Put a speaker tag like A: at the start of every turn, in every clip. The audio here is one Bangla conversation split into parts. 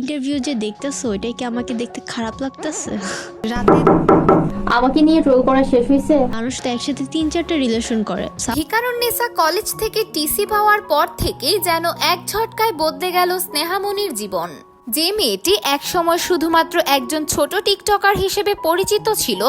A: ইন্টারভিউ যে দেখতেছো ওইটাই কি আমাকে দেখতে খারাপ লাগতেছে?
B: রাতে
C: আমাকে নিয়ে ট্রোল করা শেষ হয়েছে।
A: মানুষ তো একসাথে তিন চারটা রিলেশন করে।
D: ভিকারুন্নেসা কলেজ থেকে টিসি পাওয়ার পর থেকেই যেন এক ঝটকায় বদলে গেল স্নেহামণির জীবন। যে মেয়েটি একসময় শুধুমাত্র একজন ছোট টিকটকার হিসেবে পরিচিত ছিল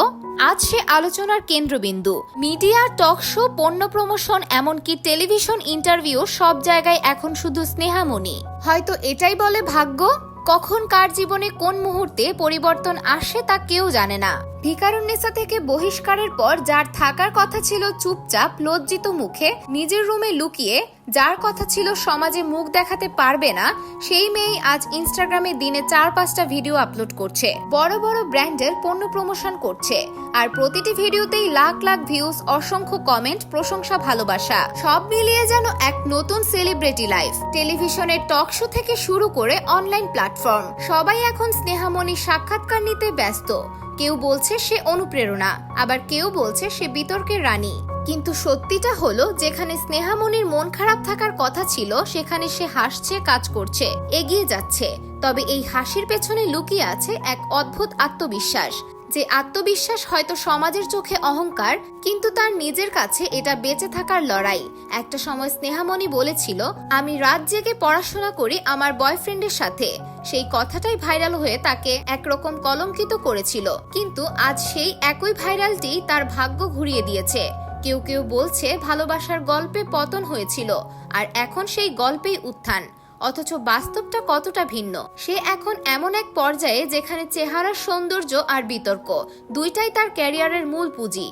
D: আজ সে আলোচনার কেন্দ্রবিন্দু। মিডিয়া টক শো পণ্য প্রমোশন এমনকি টেলিভিশন ইন্টারভিউ সব জায়গায় এখন শুধু স্নেহামণি। হয়তো এটাই বলে ভাগ্য? কখন কার জীবনে কোন মুহূর্তে পরিবর্তন আসে তা কেউ জানে না। ভিকারুন্নেসা থেকে বহিষ্কারের পর যার থাকার কথা ছিল চুপচাপ, লজ্জিত মুখে, নিজের রুমে লুকিয়ে যার কথা ছিল, সমাজে মুখ দেখাতে পারবে না, সেই মেয়েই আজ ইনস্টাগ্রামে দিনে চার পাঁচটা ভিডিও আপলোড করছে। বড় বড় ব্র্যান্ডের পণ্য প্রমোশন করছে। আর প্রতিটি ভিডিওতেই লাখ লাখ ভিউজ অসংখ্য কমেন্ট প্রশংসা, ভালোবাসা। সব মিলিয়ে যেন এক নতুন সেলিব্রিটি লাইফ টেলিভিশনের টক শো থেকে শুরু করে অনলাইন প্ল্যাটফর্ম সবাই এখন স্নেহামণির সাক্ষাৎকার নিতে ব্যস্ত। কেউ বলছে সে অনুপ্রেরণা, আবার কেউ বলছে সে বিতর্কের রানী। কিন্তু সত্যিটা হলো, যেখানে স্নেহামণির মন খারাপ থাকার কথা ছিল, সেখানে সে হাসছে, কাজ করছে, এগিয়ে যাচ্ছে। তবে এই হাসির পেছনে লুকিয়ে আছে এক অদ্ভুত আত্মবিশ্বাস। যে আত্মবিশ্বাস হয়তো সমাজের চোখে অহংকার, কিন্তু তার নিজের কাছে এটা বেঁচে থাকার লড়াই। একটা সময় স্নেহামণি বলেছিল, আমি রাত জেগে পড়াশোনা করি আমার বয়ফ্রেন্ডের সাথে। সেই কথাটাই ভাইরাল হয়ে তাকে একরকম কলঙ্কিত করেছিল। কিন্তু আজ সেই একই ভাইরালটি তার ভাগ্য ঘুরিয়ে দিয়েছে। কেউ কেউ বলছে ভালোবাসার গল্পে পতন হয়েছিল, আর এখন সেই গল্পেই উত্থান। অথচ বাস্তবটা কতটা ভিন্ন। সে এখন এমন এক পর্যায়ে যেখানে চেহারার সৌন্দর্য আর বিতর্ক, দুইটাই তার ক্যারিয়ারের মূল পুঁজি।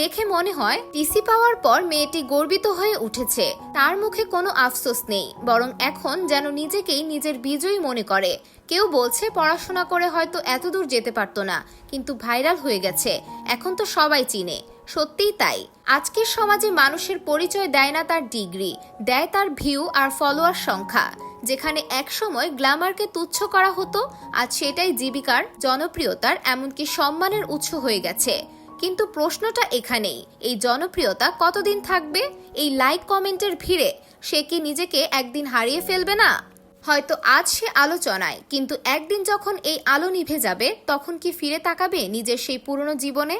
D: দেখে মনে হয়, টিসি পাওয়ার পর মেয়েটি গর্বিত হয়ে উঠেছে। তার মুখে কোনো আফসোস নেই, বরং এখন যেন নিজেকেই নিজের বিজয়ী মনে করে। কেউ বলছে, পড়াশোনা করে হয়তো এতদূর যেতে পারতো না, কিন্তু ভাইরাল হয়ে গেছে, এখন তো সবাই চিনে। সত্যিই তাই। আজকের সমাজে মানুষের পরিচয় দেয় না তার ডিগ্রি, দেয় তার ভিউ আর ফলোয়ার সংখ্যা। যেখানে একসময় গ্ল্যামারকে তুচ্ছ করা হতো, আজ সেটাই জীবিকার জনপ্রিয়তার এমনকি সম্মানের উৎস হয়ে গেছে। কিন্তু প্রশ্নটা এখানেই, এই জনপ্রিয়তা কতদিন থাকবে? এই লাইক কমেন্টের ভিড়ে সে কি নিজেকে একদিন হারিয়ে ফেলবে না? হয়তো আজ সে আলোচনায়, কিন্তু একদিন যখন এই আলো নিভে যাবে, তখন কি ফিরে তাকাবে নিজের সেই পুরনো জীবনে?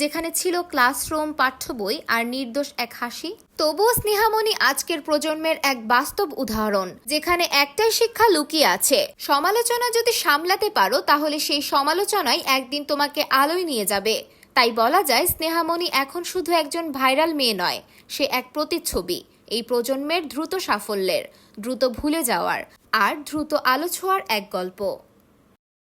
D: যেখানে ছিল ক্লাসরুম পাঠ্য বই আর নির্দোষ এক হাসি। তবুও স্নেহামণি আজকের প্রজন্মের এক বাস্তব উদাহরণ, যেখানে একটাই শিক্ষা লুকিয়ে আছে। সমালোচনা যদি সামলাতে পারো, তাহলে সেই সমালোচনাই একদিন তোমাকে আলোয় নিয়ে যাবে। তাই বলা যায়, স্নেহামণি এখন শুধু একজন ভাইরাল মেয়ে নয়, সে এক প্রতিচ্ছবি। এই প্রজন্মের দ্রুত সাফল্যের, দ্রুত ভুলে যাওয়ার, আর দ্রুত আলো ছোঁয়ার এক গল্প।